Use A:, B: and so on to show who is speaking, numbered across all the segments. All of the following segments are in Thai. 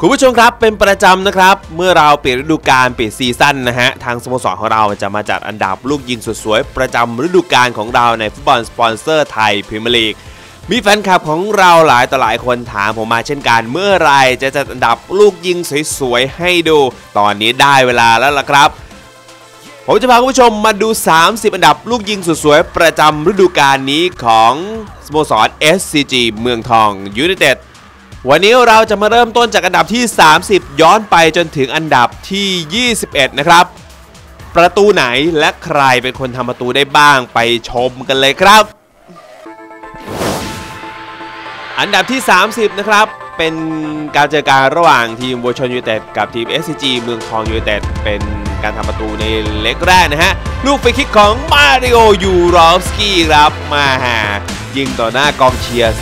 A: คุณผู้ชมครับเป็นประจำนะครับ เมื่อเราเปลี่ยนฤดูกาลเปลี่ยนซีซั่นนะฮะ ทางสโมสรของเราจะมาจัดอันดับลูกยิงสุดสวย ประจำฤดูกาลของเราในฟุตบอลสปอนเซอร์ไทยพรีเมียร์ลีกมีแฟนคลับของเราหลายต่อหลายคนถามผมมาเช่นกัน เมื่อไรจะจัดอันดับลูกยิงสวยๆให้ดู ตอนนี้ได้เวลาแล้วล่ะครับผมจะพาคุณผู้ชมมาดู 30 อันดับลูกยิงสุดสวยประจำฤดูกาลนี้ของสโมสร SCG เมืองทองยูไนเต็ด วันนี้เราจะมาเริ่มต้นจากอันดับที่ 30 ย้อนไปจนถึงอันดับที่ 21 นะครับ ประตูไหนและใครเป็นคนทำประตูได้บ้างไปชมกันเลยครับ อันดับที่ 30 นะครับ เป็นการเจอการระหว่างทีมวัวชนยูเต็ดกับทีม SCG เมืองทองยูเต็ดเป็นการทำประตูในเล็กแรกนะฮะ ลูกฟรีคิกของมาริโอยูรอฟสกี้ครับมาหายิงต่อหน้ากองเชียร์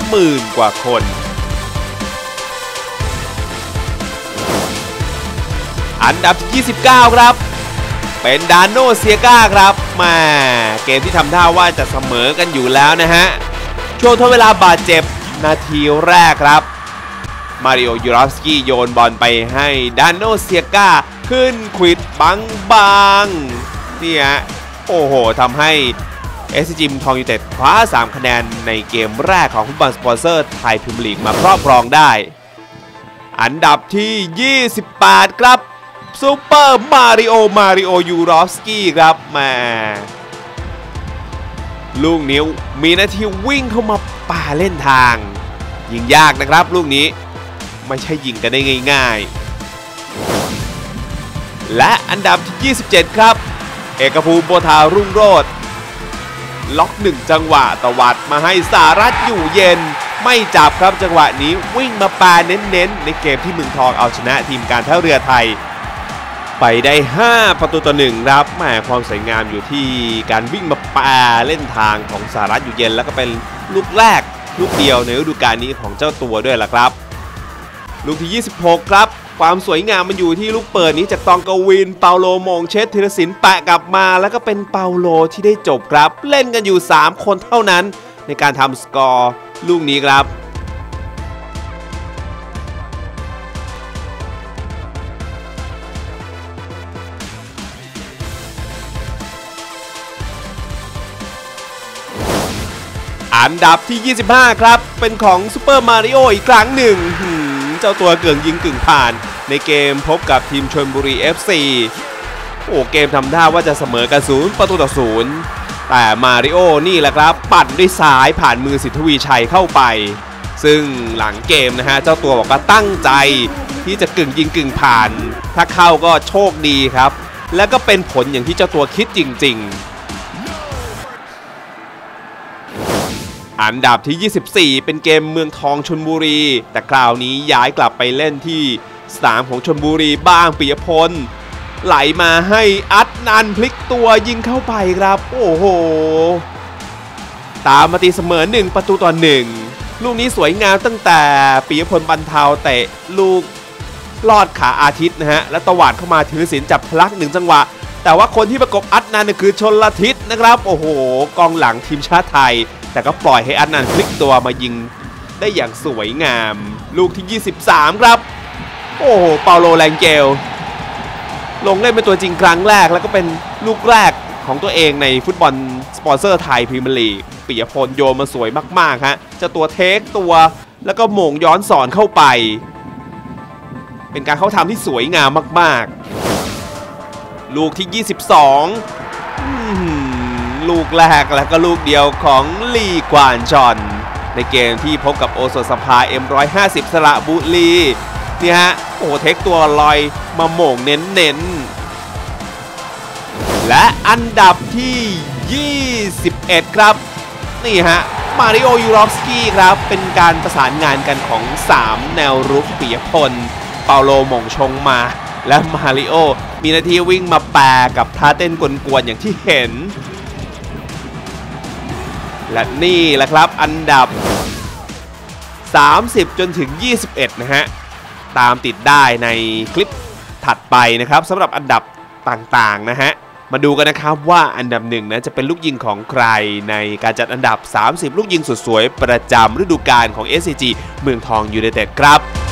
A: 30,000 กว่าคน อันดับที่29 ครับ เป็นดานโนเซียกาครับมาเกมที่ทำท่าว่าจะเสมอกันอยู่แล้วนะฮะ ช่วงทดเวลาบาดเจ็บนาทีแรกครับ มาริโอยูรอฟสกี้โยนบอลไปให้ดานโนเซียกาขึ้นควิดบังบังนี่ฮะโอ้โหทำให้ s อ g มทองยูเต็ดคว้า 3 คะแนนในเกมแรกของฟุตบอลสปอนเซอร์ไทยพรีเมียร์ลีกมาครอบครองได้ อันดับที่ 28 ครับ ซูเปอร์มาริโอมาริโอยูรอฟสกี้ครับมาลูกนิ้วมีหน้าที่วิ่งเข้ามาป่าเล่นทาง ยิงยากนะครับลูกนี้ไม่ใช่ยิงกันได้ง่าย ๆ และอันดับที่ 27 ครับ เอกภูมิโบธารุ่งโรจน์ล็อกหนึ่งจังหวะตวัดมาให้สารัตอยู่เย็น ไม่จับครับจังหวะนี้วิ่งมาปาเน้นๆ ในเกมที่เมืองทองเอาชนะทีมการท่าเรือไทย ไปได้ 5 ประตูต่อหนึ่งครับแหมความสวยงามอยู่ที่การวิ่งมาปาเล่นทางของสารัตอยู่เย็น แล้วก็เป็นลูกแรกลูกเดียวในฤดูกาลนี้ของเจ้าตัวด้วยล่ะครับ ลูกที่ 26 ครับ ความสวยงามมันอยู่ที่ลูกเปิดนี้จากตองกวิน เปาโลมองเชสธีรศิลป์แปะกลับมา แล้วก็เป็นเปาโลที่ได้จบครับ เล่นกันอยู่ 3 คนเท่านั้น ในการทำสกอร์ลูกนี้ครับ อันดับที่ 25 ครับ เป็นของซูเปอร์มาริโออีกครั้งหนึ่งเจ้าตัวเกืองยิงกึ่งผ่าน ในเกมพบกับทีมชนบุรี FC โอ้เกมทำท่าว่าจะเสมอกันศูนย์ประตูต่อศูนย์แต่มาริโอนี่แหละครับ ปั่นด้วยซ้ายผ่านมือสิทธวีชัยเข้าไป ซึ่งหลังเกมนะฮะ เจ้าตัวบอกว่าตั้งใจที่จะกึ่งยิงกึ่งผ่าน ถ้าเข้าก็โชคดีครับ แล้วก็เป็นผลอย่างที่เจ้าตัวคิดจริง ๆ อันดับที่ 24 เป็นเกมเมืองทองชนบุรี แต่คราวนี้ย้ายกลับไปเล่นที่สนามของชนบุรีบ้างปิยพล ไหลมาให้อัดนันพลิกตัวยิงเข้าไปครับ โอ้โห ตามมาตีเสมอ 1 ประตูต่อ 1 ลูกนี้สวยงามตั้งแต่ปิยพลบรรเทาเตะลูกลอดขาอาทิตย์นะฮะ และตวาดเข้ามาถือศิลจับพลักหนึ่งจังหวะ แต่ว่าคนที่ประกบอัดนันคือชนละทิศนะครับ โอ้โห กองหลังทีมชาติไทย แต่ก็ปล่อยให้อัดนันพลิกตัวมายิงได้อย่างสวยงาม ลูกที่ 23 ครับ โอ้โห เปาโลแรงเกล ลงเล่นเป็นตัวจริงครั้งแรก แล้วก็เป็นลูกแรกของตัวเองในฟุตบอลสปอนเซอร์ไทยพรีเมียร์ลีกปิยพลโยมาสวยมาก ๆ ฮะ จะตัวเทคตัวแล้วก็โหม่งย้อนสอนเข้าไป เป็นการเข้าทำที่สวยงามมาก ๆ ลูกที่ 22 ลูกแรกแล้วก็ลูกเดียวของลีกวานจอน ในเกมที่พบกับโอโซสภา M150 สระบุรีนี่ฮะโอ้เทคตัวลอยมาโมงเน้นๆ และอันดับที่ 21 ครับ นี่ฮะมาริโอยูรอฟสกี้ครับ เป็นการประสานงานกันของ 3 แนวรุกปิยพล เปาโลมงชงมา และมาริโอมีหน้าที่วิ่งมาแปรกับท่าเต้นกวนๆอย่างที่เห็น และนี่แหละครับอันดับ 30 จนถึง 21 นะฮะ ตามติดได้ในคลิปถัดไปนะครับสำหรับอันดับต่างๆนะฮะ มาดูกันนะครับว่าอันดับหนึ่งนะจะเป็นลูกยิงของใครในการจัดอันดับ 30 ลูกยิงสุดสวยประจำฤดูกาลของ SCG เมืองทองยูไนเต็ดครับ